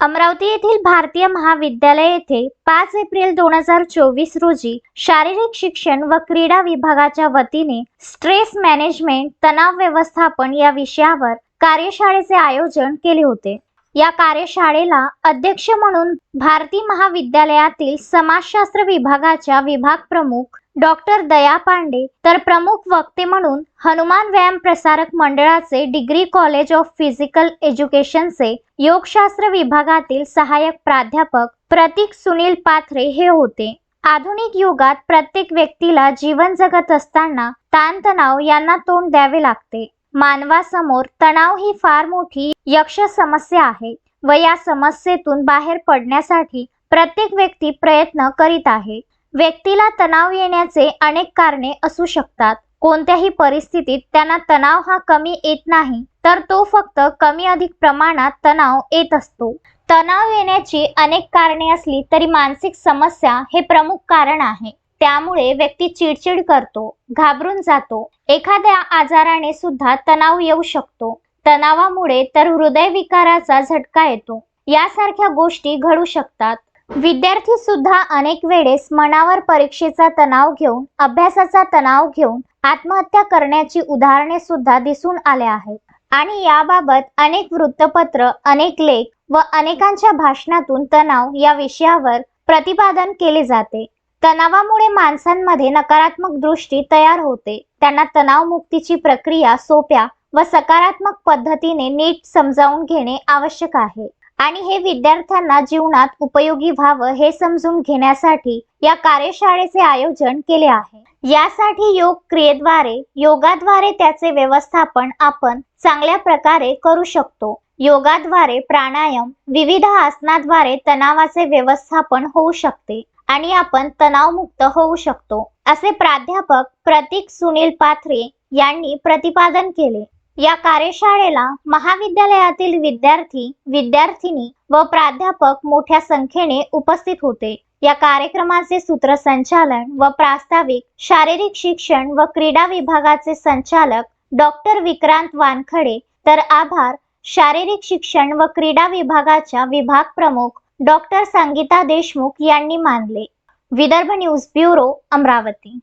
अमरावती येथील भारतीय महाविद्यालय येथे पाच एप्रिल दोन हजार चोवीस रोजी शारीरिक शिक्षण व क्रीडा विभागाच्या वतीने स्ट्रेस मॅनेजमेंट तणाव व्यवस्थापन या विषयावर कार्यशाळेचे आयोजन केले होते. या कार्यशाळेला अध्यक्ष म्हणून भारती महाविद्यालयातील समाजशास्त्र विभागाच्या विभाग प्रमुख डॉक्टर दया पांडे तर प्रमुख वक्ते म्हणून हनुमान व्यायाम प्रसारक मंडळाचे डिग्री कॉलेज ऑफ फिजिकल एज्युकेशनचे योगशास्त्र विभागातील सहाय्यक प्राध्यापक प्रतीक सुनील पाथरे हे होते. आधुनिक युगात प्रत्येक व्यक्तीला जीवन जगत असताना ताणतणाव यांना तोंड द्यावे लागते. मानवासमोर तणाव ही फार मोठी यक्ष समस्या आहे व या समस्येतून बाहेर पडण्यासाठी प्रत्येक व्यक्ती प्रयत्न करीत आहे. व्यक्तीला तणाव येण्याचे अनेक कारणे असू शकतात. कोणत्याही परिस्थितीत त्यांना तणाव हा कमी येत नाही तर तो फक्त कमी अधिक प्रमाणात तणाव येत असतो. तणाव येण्याची अनेक कारणे असली तरी मानसिक समस्या हे प्रमुख कारण आहे. त्यामुळे व्यक्ती चिडचिड करतो घाबरून जातो. एखाद्या आजाराने सुद्धा तणाव येऊ शकतो. तणावामुळे तर हृदयविकाराचा झटका येतो. यासारख्या गोष्टी घडू शकतात. विद्यार्थी सुद्धा अनेक वेळेस मनावर परीक्षेचा तणाव घेऊन अभ्यासाचा तणाव घेऊन आत्महत्या करण्याची उदाहरणे सुद्धा दिसून आल्या आहेत. आणि याबाबत अनेक वृत्तपत्र अनेक लेख व अनेकांच्या भाषणातून तणाव या विषयावर प्रतिपादन केले जाते. तणावामुळे माणसांमध्ये नकारात्मक दृष्टी तयार होते. त्यांना तणावमुक्तीची प्रक्रिया सोप्या व सकारात्मक पद्धतीने नीट समजावून घेणे आवश्यक आहे. आणि हे विद्यार्थ्यांना जीवनात उपयोगी व्हावं हे समजून घेण्यासाठी या कार्यशाळेचे आयोजन केले आहे. यासाठी योग क्रियेद्वारे योगाद्वारे त्याचे व्यवस्थापन आपण चांगल्या प्रकारे करू शकतो. योगाद्वारे प्राणायाम विविध आसनाद्वारे तणावाचे व्यवस्थापन होऊ शकते. आणि आपण तणावमुक्त होऊ शकतो असे प्राध्यापक प्रतीक सुनील पाथरे यांनी प्रतिपादन केले. या कार्यशाळेला महाविद्यालयातील विद्यार्थी विद्यार्थिनी व प्राध्यापक मोठ्या संख्येने उपस्थित होते. या कार्यक्रमाचे सूत्रसंचालन व प्रास्ताविक शारीरिक शिक्षण व क्रीडा विभागाचे संचालक डॉक्टर विक्रांत वानखडे तर आभार शारीरिक शिक्षण व क्रीडा विभागाच्या विभाग प्रमुख डॉक्टर संगीता देशमुख यांनी मानले. Vidarbha news bureau Amravati.